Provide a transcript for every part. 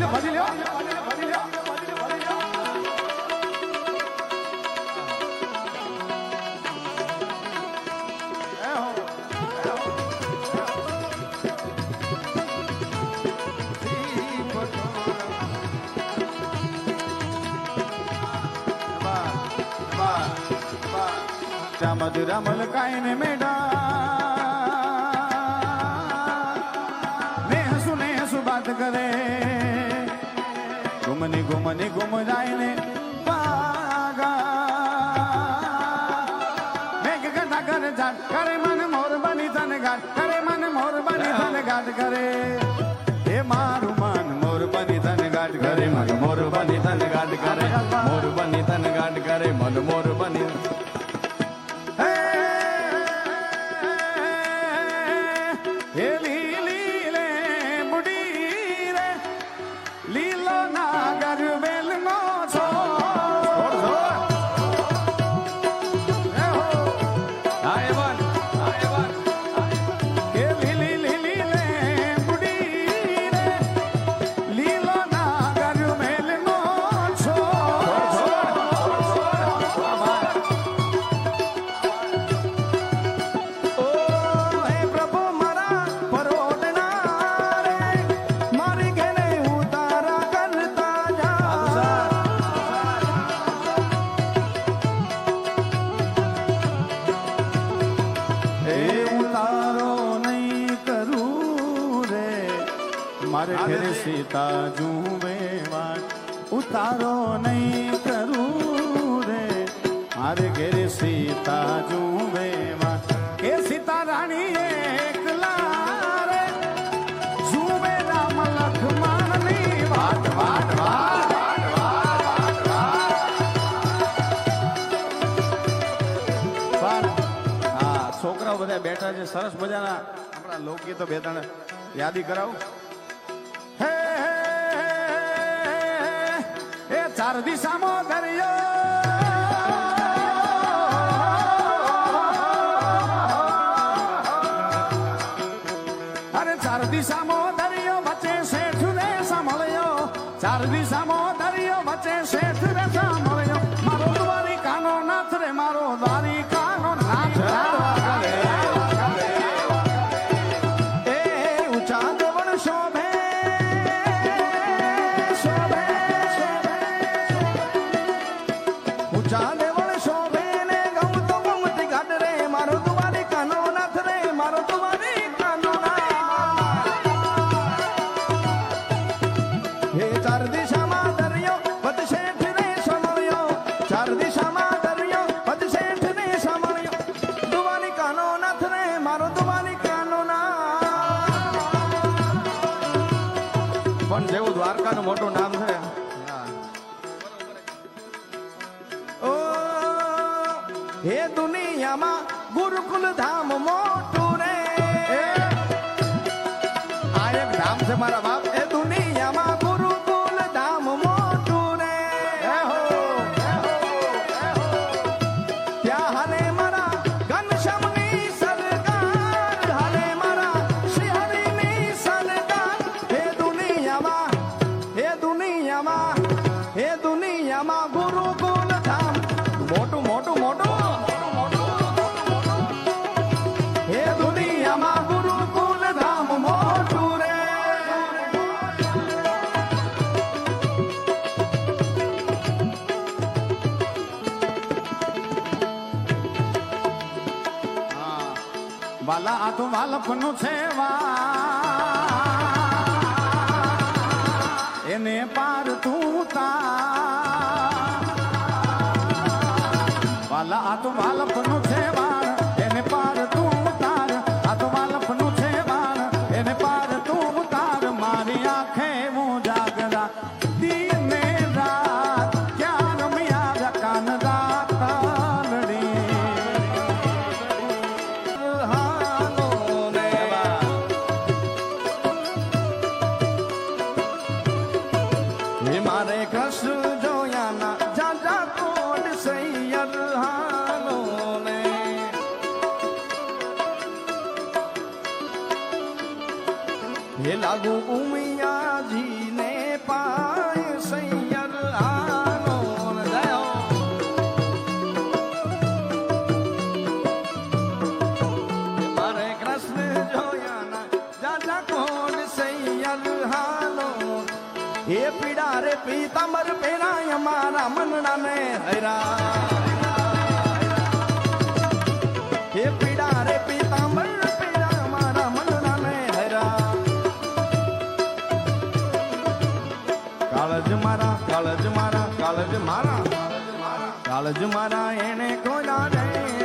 લો ભજી લો ભજી લો ભજી લો ભજી લો ભજી લો એ હો મધુરા મલકાઈ ને મેડા घुमने घुमने घुम जाने करे मन मोर बनी धन घाट करे मन मोर बनी धन घाट करे। हे मारू मन मोर बनी धन घाट करे, मन मोर बनी धन घाट करे, मोर बनी धन घाट करे, मन मोर મારે ઘરે સીતા જુએ વાટ ઉતારો નહીં કરું રે મારે ઘરે સીતા જુએ વાટ એ સીતા રાણી એકલા રે જુએ રામ લખમણની વાટ વાટ વાટ પણ હા છોકરાઓ બધા બેઠા છે સરસ મજાના આપણા લોકગીતો બે ત્રણ યાદી કરાવો cara, desarma जाने ગુરુકુલ ધામ મોટું રે. આ એક ધામ છે મારા બાપ. વાલા આધુ વાલપનું સેવા. એને પાર તું તા વાલા આધુ વાલપનું લાલજ મારા એને ખોલા રે.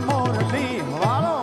મુરલી વાળો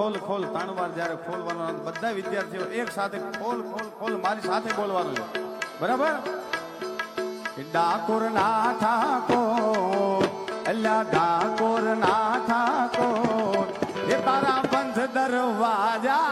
ખોલ ખોલ, તાણવાર જયારે ખોલવાનો બધા વિદ્યાર્થીઓ એક સાથે ખોલ ખોલ ખોલ મારી સાથે બોલવાનું છે. બરાબર? ડાકોર ના ઠાકો અલ્યા ડાકોર ના ઠાકો એ તારા બંધ દરવાજા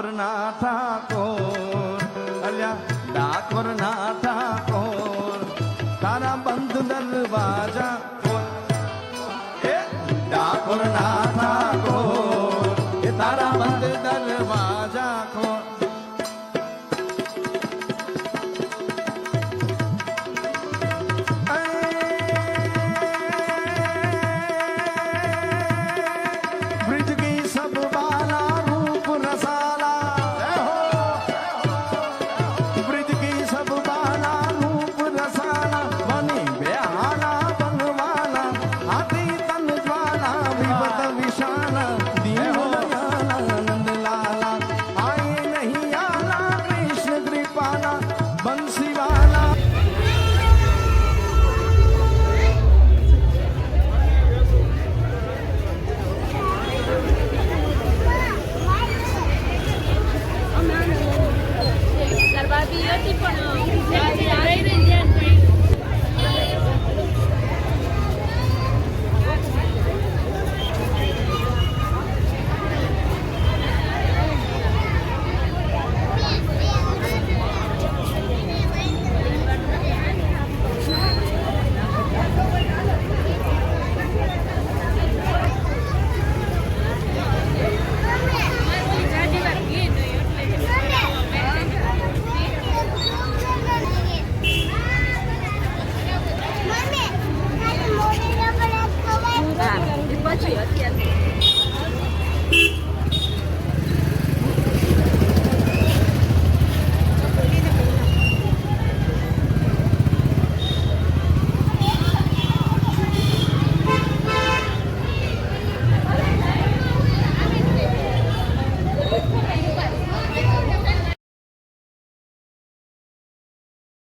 ડાકોરના ઠાકોર અલ્યા ડાકોરના ઠાકોર તારા બંધ દરવાજા એ ડાકોરના